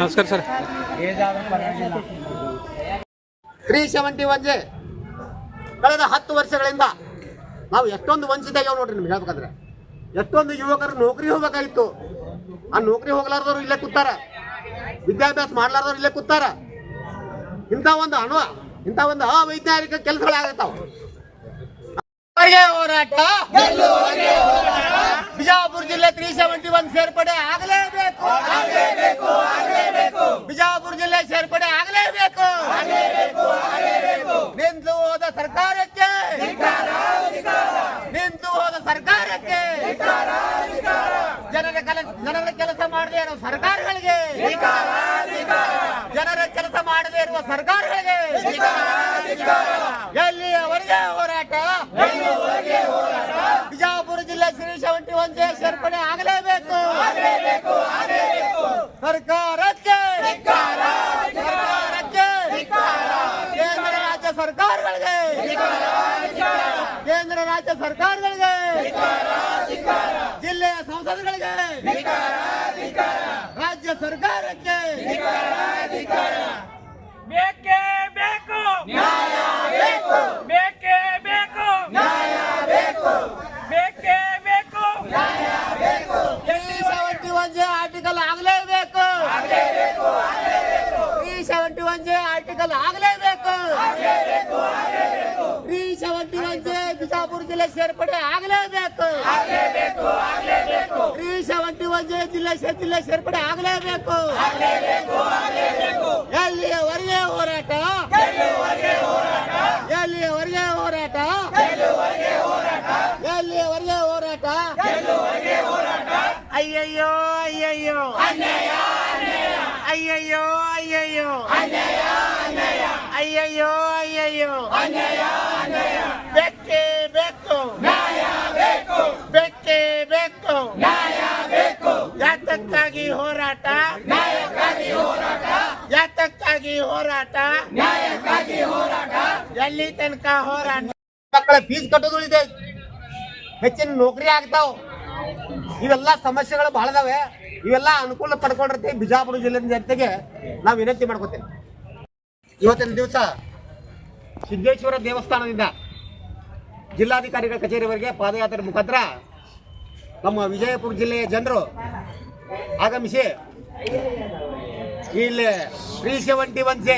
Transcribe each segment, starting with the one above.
ನಮಸ್ಕಾರ sir. Three seventy one J ಕಳೆದ ಹತ್ತು ವರ್ಷಗಳಿಂದ ನಾವು ಎಷ್ಟೊಂದು ವಂಚಿತ ಆಗ್ಯಾವ ನೋಡ್ರಿ ನಿಮ್ಗೆ ಹೇಳ್ಬೇಕಂದ್ರೆ. ಎಷ್ಟೊಂದು ಯುವಕರು ನೌಕರಿ ಹೋಗ್ಬೇಕಾಗಿತ್ತು. ಆ ನೌಕರಿ ಹೋಗ್ಲಾರ್ದವ್ರು ಇಲ್ಲೇ ಕೂತಾರ. ವಿದ್ಯಾಭ್ಯಾಸ ಮಾಡ್ಲಾರ್ದವ್ರು ಇಲ್ಲೇ ಕೂತಾರ. ಇಂಥ ಒಂದು ಅಣು ಇಂಥ ಒಂದು ಅವೈಜ್ಞಾನಿಕ ಕೆಲಸಗಳಾಗತ್ತಾವ. ಹೋರಾಟ. ತ್ರೀ ಸೆವೆಂಟಿ ಒನ್ ಸೇರ್ಪಡೆ ಆಗಲೇಬೇಕು. ಬಿಜಾಪುರ ಜಿಲ್ಲೆ ಸೇರ್ಪಡೆ ಆಗಲೇಬೇಕು. ನಿಂತು ಹೋದ ಸರ್ಕಾರಕ್ಕೆ. ನಿಂತು ಹೋದ ಸರ್ಕಾರಕ್ಕೆ. ಜನರ ಜನರ ಕೆಲಸ ಮಾಡದೇ ಇರುವ ಸರ್ಕಾರಗಳಿಗೆ. ಜನರ ಕೆಲಸ ಮಾಡದೇ ಇರುವ ಸರ್ಕಾರಗಳಿಗೆ. ಎಲ್ಲಿಯವರೆಗೆ ಅವರಿಗೆ ಜಿಲ್ಲೆ ಶ್ರೀ ಸೆವೆಂಟಿ ಒನ್ ಜೆ ಸೇರ್ಪಡೆ ಆಗಲೇಬೇಕು ಸರ್ಕಾರಕ್ಕೆ ಸರ್ಕಾರಕ್ಕೆ ಕೇಂದ್ರ ರಾಜ್ಯ ಸರ್ಕಾರಗಳಿಗೆ ಕೇಂದ್ರ ರಾಜ್ಯ ಸರ್ಕಾರಗಳಿಗೆ. ಜಿಲ್ಲೆಯ ಸಂಸದಗಳಿಗೆ. ರಾಜ್ಯ ಸರ್ಕಾರಕ್ಕೆ. ಬೇಕೇ ಬೇಕು. ಬೇಕೇ. ಬೇಕು ಬೇಕೇ ಬೇಕು three seventy one J article ಆಗಲೇಬೇಕು three seventy one J article ಆಗಲೇಬೇಕು three seventy one J Bijapur ಜಿಲ್ಲೆ ಸೇರ್ಪಡೆ ಆಗಲೇಬೇಕು. ತ್ರೀ ಸೆವೆಂಟಿ ಒನ್ ಜಿಲ್ಲೆ ಜಿಲ್ಲೆ ಸೇರ್ಪಡೆ ಆಗಲೇಬೇಕು. ಎಲ್ಲಿಯವರೆಗೆ ಹೋರಾಟ. ಎಲ್ಲಿಯವರೆಗೆ ಹೋರಾಟ. ಎಲ್ಲಿಯವರೆಗೆ ಹೋರಾಟ. ಅಯ್ಯಯ್ಯೋ ಅಯ್ಯಯ್ಯೋ. ಅಯ್ಯಯ್ಯೋ ಅಯ್ಯಯ್ಯೋ. ಅಯ್ಯಯ್ಯೋ ಅಯ್ಯಯ್ಯೋ. ಬೆಕ್ಕೆ ಬೇಕು ಬೆಕ್ಕೆ ಬೇಕು ಯಾತಕ್ಕಾಗಿ ಹೋರಾಟ? ನ್ಯಾಯಕ್ಕಾಗಿ ಹೋರಾಟ. ಯಾತಕ್ಕಾಗಿ ಹೋರಾಟ? ನ್ಯಾಯಕ್ಕಾಗಿ ಹೋರಾಟ. ಎಲ್ಲಿ ತನಕ ಹೋರಾಟ? ಮಕ್ಕಳ ಫೀಸ್ ಕಟ್ಟೋದು ಉಳಿದೆ ಹೆಚ್ಚಿನ ನೌಕರಿ ಆಗ್ತಾವ. ಇವೆಲ್ಲ ಸಮಸ್ಯೆಗಳು ಬಹಳ ಇದಾವೆ. ಇವೆಲ್ಲ ಅನುಕೂಲ ಪಡ್ಕೊಂಡಿರ್ತೀವಿ ಬಿಜಾಪುರ ಜಿಲ್ಲೆ ಜನತೆಗೆ. ನಾವು ವಿನಂತಿ ಮಾಡ್ಕೋತೇವೆ ಇವತ್ತಿನ ದಿವಸ ಸಿದ್ದೇಶ್ವರ ದೇವಸ್ಥಾನದಿಂದ ಜಿಲ್ಲಾಧಿಕಾರಿಗಳ ಕಚೇರಿವರೆಗೆ ಪಾದಯಾತ್ರೆ ಮುಖಾಂತರ ನಮ್ಮ ವಿಜಯಪುರ ಜಿಲ್ಲೆಯ ಜನರು ಆಗಮಿಸಿ. ಇಲ್ಲಿ three seventy one C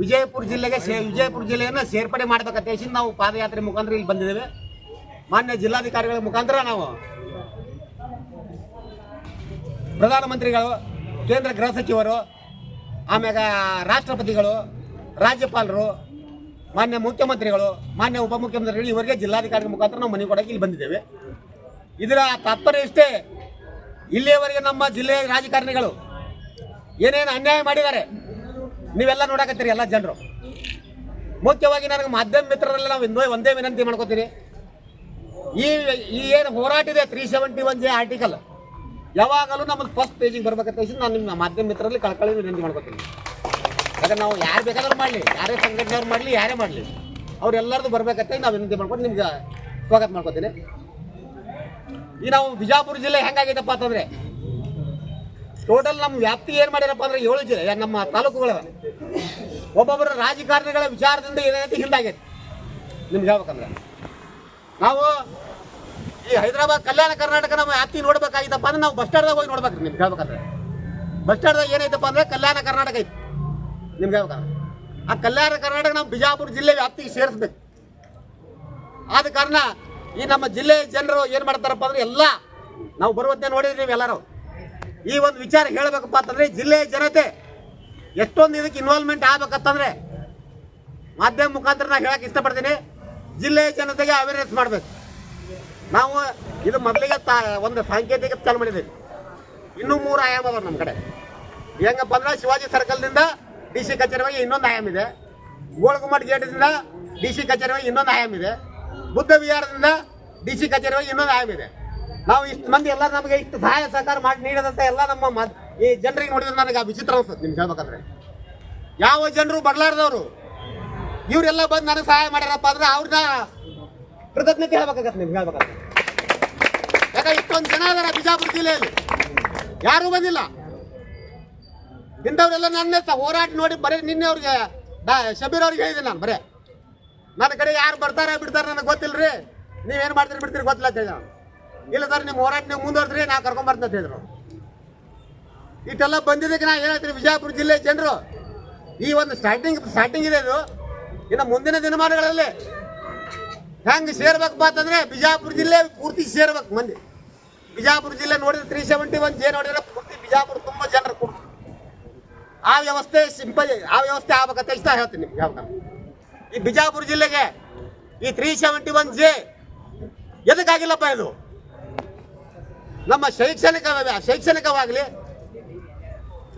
Vijayapura ಜಿಲ್ಲೆಗೆ ಸೇ ವಿಜಯಪುರ ಜಿಲ್ಲೆಯನ್ನು ಸೇರ್ಪಡೆ ಮಾಡಬೇಕಂತ ಹೇಳಿ ನಾವು ಪಾದಯಾತ್ರೆ ಮುಖಾಂತರ ಇಲ್ಲಿ ಬಂದಿದ್ದೇವೆ. ಮಾನ್ಯ ಜಿಲ್ಲಾಧಿಕಾರಿಗಳ ಮುಖಾಂತರ ನಾವು ಪ್ರಧಾನಮಂತ್ರಿಗಳು, ಕೇಂದ್ರ ಗೃಹ ಸಚಿವರು, ಆಮ್ಯಾಗ ರಾಷ್ಟ್ರಪತಿಗಳು, ರಾಜ್ಯಪಾಲರು, ಮಾನ್ಯ ಮುಖ್ಯಮಂತ್ರಿಗಳು, ಮಾನ್ಯ ಉಪಮುಖ್ಯಮಂತ್ರಿಗಳು, ಇವರಿಗೆ ಜಿಲ್ಲಾಧಿಕಾರಿಗಳ ಮುಖಾಂತರ ನಾವು ಮನೆ ಕೊಡೋಕೆ ಇಲ್ಲಿ ಬಂದಿದ್ದೇವೆ. ಇದರ ತಾತ್ಪರ್ಯ ಇಷ್ಟೇ. ಇಲ್ಲಿಯವರೆಗೆ ನಮ್ಮ ಜಿಲ್ಲೆಯ ರಾಜಕಾರಣಿಗಳು ಏನೇನು ಅನ್ಯಾಯ ಮಾಡಿದ್ದಾರೆ, ನೀವೆಲ್ಲ ನೋಡಕತ್ತೀರಿ ಎಲ್ಲ ಜನರು. ಮುಖ್ಯವಾಗಿ ನನಗೆ ಮಾಧ್ಯಮ ಮಿತ್ರರಲ್ಲಿ ನಾವು ಒಂದೇ ವಿನಂತಿ ಮಾಡ್ಕೋತೀರಿ ಈ ಈ ಏನು ಹೋರಾಟ ಇದೆ three seventy one J article ಯಾವಾಗಲೂ ನಮ್ಮದು ಫಸ್ಟ್ ಪೇಜಿಗೆ ಬರ್ಬೇಕಂತ ನಾನು ನಿಮ್ಮ ಮಾಧ್ಯಮ ಮಿತ್ರರಲ್ಲಿ ಕಳ್ಕೊಳ್ಳಿ ವಿನಂತಿ ಮಾಡ್ಕೋತೀನಿ. ಯಾಕಂದ್ರೆ ನಾವು ಯಾರು ಬೇಕಾದ್ರೂ ಮಾಡಲಿ, ಯಾರೇ ಸಂಘಟನೆಯವ್ರು ಮಾಡಲಿ, ಯಾರೇ ಮಾಡಲಿ ಅವ್ರೆಲ್ಲರದು ಬರ್ಬೇಕಂತ ನಾವು ವಿನಂತಿ ಮಾಡ್ಕೊಂಡು ನಿಮ್ಗೆ ಸ್ವಾಗತ ಮಾಡ್ಕೋತೀನಿ. ಈ ನಾವು ಬಿಜಾಪುರ ಜಿಲ್ಲೆ ಹೆಂಗಾಗೈತಪ್ಪ ಅಂತಂದ್ರೆ ಟೋಟಲ್ ನಮ್ಮ ವ್ಯಾಪ್ತಿ ಏನು ಮಾಡ್ಯಾರಪ್ಪ ಅಂದ್ರೆ ಏಳು ಜಿಲ್ಲೆ ನಮ್ಮ ತಾಲೂಕುಗಳ ಒಬ್ಬೊಬ್ಬರ ರಾಜಕಾರಣಿಗಳ ವಿಚಾರದಿಂದ ಏನೈತಿ ಹಿಂದಾಗೈತಿ. ನಿಮ್ಗೆ ಹೇಳ್ಬೇಕಂದ್ರೆ. ನಾವು ಈ ಹೈದರಾಬಾದ್ ಕಲ್ಯಾಣ ಕರ್ನಾಟಕ ನಮ್ಮ ವ್ಯಾಪ್ತಿ ನೋಡ್ಬೇಕಾಗಿತ್ತಪ್ಪ ಅಂದ್ರೆ ನಾವು ಬಸ್ ಸ್ಟ್ಯಾಂಡ್ದಾಗ ಹೋಗಿ ನೋಡ್ಬೇಕ್ರಿ ನಿಮ್ಗೆ ಹೇಳ್ಬೇಕಂದ್ರೆ. ಬಸ್ ಸ್ಟ್ಯಾಂಡ್ದಾಗ ಏನೈತಪ್ಪ ಅಂದ್ರೆ ಕಲ್ಯಾಣ ಕರ್ನಾಟಕ ಐತಿ. ನಿಮ್ಗೆ ಹೇಳ್ಬೇಕಂದ್ರೆ. ಆ ಕಲ್ಯಾಣ ಕರ್ನಾಟಕ ನಾವು ಬಿಜಾಪುರ ಜಿಲ್ಲೆ ವ್ಯಾಪ್ತಿಗೆ ಸೇರಿಸ್ಬೇಕು. ಆದ ಕಾರಣ ಈ ನಮ್ಮ ಜಿಲ್ಲೆ ಜನರು ಏನು ಮಾಡ್ತಾರಪ್ಪ ಅಂದ್ರೆ ಎಲ್ಲ ನಾವು ಬರುವಂತೆ ನೋಡಿದ್ರಿ ನೀವು ಎಲ್ಲರೂ ಈ ಒಂದು ವಿಚಾರ ಹೇಳಬೇಕಪ್ಪ ಅಂತಂದ್ರೆ ಜಿಲ್ಲೆಯ ಜನತೆ ಎಷ್ಟೊಂದು ಇದಕ್ಕೆ ಇನ್ವಾಲ್ವ್ಮೆಂಟ್ ಆಗ್ಬೇಕಂತಂದ್ರೆ ಮಾಧ್ಯಮ ಮುಖಾಂತರ ನಾ ಹೇಳಕ್ಕೆ ಇಷ್ಟಪಡ್ತೀನಿ. ಜಿಲ್ಲೆಯ ಜನತೆಗೆ ಅವೇರ್ನೆಸ್ ಮಾಡಬೇಕು. ನಾವು ಇದು ಮೊದಲಿಗೆ ಒಂದು ಸಾಂಕೇತಿಕ ಚಾಲು ಮಾಡಿದ್ದೀವಿ. ಇನ್ನೂ ಮೂರು ಆಯಾಮ ಅದ ನಮ್ಮ ಕಡೆ. ಹೆಂಗಪ್ಪ ಅಂದ್ರೆ ಶಿವಾಜಿ ಸರ್ಕಲ್ನಿಂದ ಡಿ ಸಿ ಕಚೇರಿವಾಗಿ ಇನ್ನೊಂದು ಆಯಾಮ ಇದೆ. ಗೋಳಗುಮ್ಮಟ್ ಗೇಟ್ದಿಂದ ಡಿ ಸಿ ಕಚೇರಿವಾಗಿ ಇನ್ನೊಂದು ಆಯಾಮ ಇದೆ. ಬುದ್ಧ ವಿಹಾರದಿಂದ ಡಿ ಸಿ ಕಚೇರಿವರೆಗೆ ಇನ್ನೊಂದು ಆಗಿದೆ ನಾವು ಇಷ್ಟು ಮಂದಿ ಎಲ್ಲ ನಮಗೆ ಇಷ್ಟು ಸಹಾಯ ಸಹಕಾರ ಮಾಡಿ ನೀಡದಂತ ಎಲ್ಲ ನಮ್ಮ ಈ ಜನರಿಗೆ ನೋಡಿದ್ರೆ ನನಗೆ ಆ ವಿಚಿತ್ರ ಅನ್ಸುತ್ತೆ, ನಿಮ್ಗೆ ಹೇಳ್ಬೇಕಂದ್ರೆ. ಯಾವ ಜನರು ಬಡ್ಲಾರ್ದವ್ರು ಇವರೆಲ್ಲ ಬಂದು ನನಗೆ ಸಹಾಯ ಮಾಡ್ಯಾರಪ್ಪ ಅಂದ್ರೆ ಅವ್ರನ್ನ ಕೃತಜ್ಞತೆ ಹೇಳ್ಬೇಕಾಗತ್ತೆ ನಿಮ್ಗೆ ಹೇಳ್ಬೇಕಾದ್ರೆ. ಯಾಕಂದ್ರೆ ಇಷ್ಟೊಂದು ಜನ ಅದರ ಬಿಜಾಪುರ ಜಿಲ್ಲೆಯಲ್ಲಿ. ಯಾರೂ ಬಂದಿಲ್ಲ. ಇಂಥವ್ರೆಲ್ಲ ನನ್ನ ಹೋರಾಟ ನೋಡಿ ಬರೀ ನಿನ್ನೆ ಅವ್ರಿಗೆ ಶಬೀರ್ ಅವ್ರಿಗೆ ಹೇಳಿದೆ ನಾನು ಬರೇ. ನನ್ನ ಕಡೆ ಯಾರು ಬರ್ತಾರೆ, ಬಿಡ್ತಾರೆ ನನಗೆ ಗೊತ್ತಿಲ್ರಿ. ನೀವೇನು ಮಾಡ್ತೀರಿ, ಬಿಡ್ತೀರಿ ಗೊತ್ತಿಲ್ಲ ಅಂತ. ಇಲ್ಲ ಸರ್ ನಿಮ್ಮ ಹೋರಾಟ ನೀವು ಮುಂದುವರ್ಸ್ರಿ, ನಾ ಕರ್ಕೊಂಬರ್ತೀನಿ ಅಂತ ಹೇಳಿದ್ರು. ಇಷ್ಟೆಲ್ಲ ಬಂದಿದ್ದಕ್ಕೆ ನಾ ಹೇಳ್ತೀನಿ, ವಿಜಯಪುರ ಜಿಲ್ಲೆ ಜನರು, ಈ ಒಂದು ಸ್ಟಾರ್ಟಿಂಗ್ ಸ್ಟಾರ್ಟಿಂಗ್ ಇದೆ ಇದು. ಇನ್ನು ಮುಂದಿನ ದಿನಮಾನಗಳಲ್ಲಿ ಹೆಂಗೆ ಸೇರ್ಬೇಕಪ್ಪ ಅಂತಂದ್ರೆ ಬಿಜಾಪುರ ಜಿಲ್ಲೆ ಪೂರ್ತಿ ಸೇರ್ಬೇಕು ಮಂದಿ. ಬಿಜಾಪುರ ಜಿಲ್ಲೆ ನೋಡಿದ್ರೆ ತ್ರೀ ಸೆವೆಂಟಿ ಒನ್ ಜೆ ನೋಡಿದ್ರೆ ಪೂರ್ತಿ ಬಿಜಾಪುರ ತುಂಬ ಜನರು ಕೂಡ ಆ ವ್ಯವಸ್ಥೆ ಸಿಂಪಲ್ ಆ ವ್ಯವಸ್ಥೆ ಆಗ್ಬೇಕಂತ ಇಷ್ಟ ಹೇಳ್ತೀನಿ ನಿಮ್ಗೆ ಹೇಳ್ಬೇಕು ಈ ಬಿಜಾಪುರ ಜಿಲ್ಲೆಗೆ ಈ ತ್ರೀ ಸೆವೆಂಟಿ ಒನ್ ಜೆ ಎದಕ್ಕಾಗಿಲ್ಲಪ್ಪ ಇದು? ನಮ್ಮ ಶೈಕ್ಷಣಿಕ ಶೈಕ್ಷಣಿಕವಾಗಲಿ,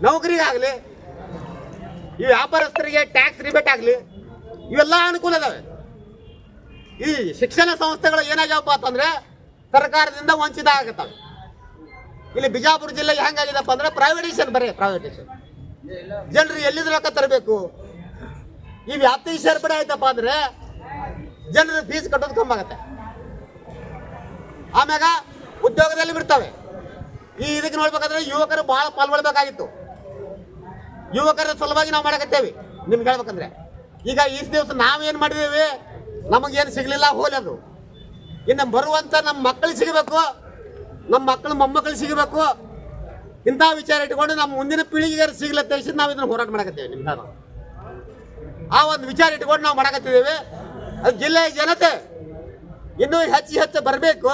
ನೌಕರಿಗಾಗಲಿ, ಈ ವ್ಯಾಪಾರಸ್ಥರಿಗೆ ಟ್ಯಾಕ್ಸ್ ರಿಬೇಟ್ ಆಗಲಿ, ಇವೆಲ್ಲ ಅನುಕೂಲ ಇದಾವೆ. ಈ ಶಿಕ್ಷಣ ಸಂಸ್ಥೆಗಳು ಏನಾಗ್ಯಾವಪ್ಪ ಅಂತಂದ್ರೆ ಸರ್ಕಾರದಿಂದ ವಂಚಿತ ಆಗತ್ತವೆ. ಇಲ್ಲಿ ಬಿಜಾಪುರ ಜಿಲ್ಲೆಗೆ ಹೆಂಗಾಗಿದೆಪ್ಪ ಅಂದ್ರೆ ಪ್ರೈವೇಟೇಷನ್ ಬರೀ ಪ್ರೈವೇಟೈಸೇಷನ್ ಜನರು ಎಲ್ಲಿಂದ ರೊಕ್ಕ ತರಬೇಕು? ಈ ವ್ಯಾಪ್ತಿ ಸೇರ್ಪಡೆ ಆಯ್ತಪ್ಪ ಅಂದ್ರೆ ಜನರ ಫೀಸ್ ಕಟ್ಟೋದು ಕಮ್ಮಿ ಆಗತ್ತೆ. ಆಮ್ಯಾಗ ಉದ್ಯೋಗದಲ್ಲಿ ಬಿಡ್ತವೆ ಈ ಇದಕ್ಕೆ ನೋಡ್ಬೇಕಂದ್ರೆ ಯುವಕರು ಬಹಳ ಪಾಲ್ಗೊಳ್ಬೇಕಾಗಿತ್ತು. ಯುವಕರ ಸಲುವಾಗಿ ನಾವು ಮಾಡಕತ್ತೇವೆ. ನಿಮ್ಗೆ ಹೇಳ್ಬೇಕಂದ್ರೆ. ಈಗ ಈ ದಿವಸ ನಾವೇನು ಮಾಡಿದೇವಿ? ನಮಗೇನು ಸಿಗಲಿಲ್ಲ ಹೋಲದು ಇನ್ನು ಬರುವಂತ ನಮ್ಮ ಮಕ್ಕಳು ಸಿಗಬೇಕು. ನಮ್ಮ ಮಕ್ಕಳು ಮೊಮ್ಮಕ್ಕಳು ಸಿಗಬೇಕು. ಇಂಥ ವಿಚಾರ ಇಟ್ಕೊಂಡು ನಮ್ಮ ಮುಂದಿನ ಪೀಳಿಗೆಗಾರ ಸಿಗ್ಲತ್ತೆ ನಾವು ಇದನ್ನ ಹೋರಾಟ ಮಾಡಕತ್ತೇವೆ ನಿಮ್ಗೆ ಆ ಒಂದು ವಿಚಾರ ಇಟ್ಕೊಂಡು ನಾವು ಮಾಡಕತ್ತಿದ್ದೇವೆ. ಅದು ಜಿಲ್ಲೆಯ ಜನತೆ ಇನ್ನೂ ಹೆಚ್ಚು ಹೆಚ್ಚು ಬರಬೇಕು.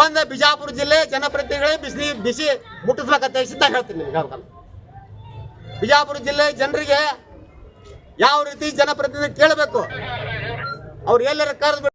ಬಂದ ಬಿಜಾಪುರ ಜಿಲ್ಲೆ ಜನಪ್ರತಿನಿಧಿಗಳೇ ಬಿಸಿ ಬಿಸಿ ಮುಟ್ಟಿಸ್ಬೇಕಂತ ಸಿದ್ಧ ಹೇಳ್ತೀನಿ. ಬಿಜಾಪುರ ಜಿಲ್ಲೆ ಜನರಿಗೆ ಯಾವ ರೀತಿ ಜನಪ್ರತಿನಿಧಿ ಕೇಳಬೇಕು? ಅವ್ರು ಎಲ್ಲರ ಕರೆದು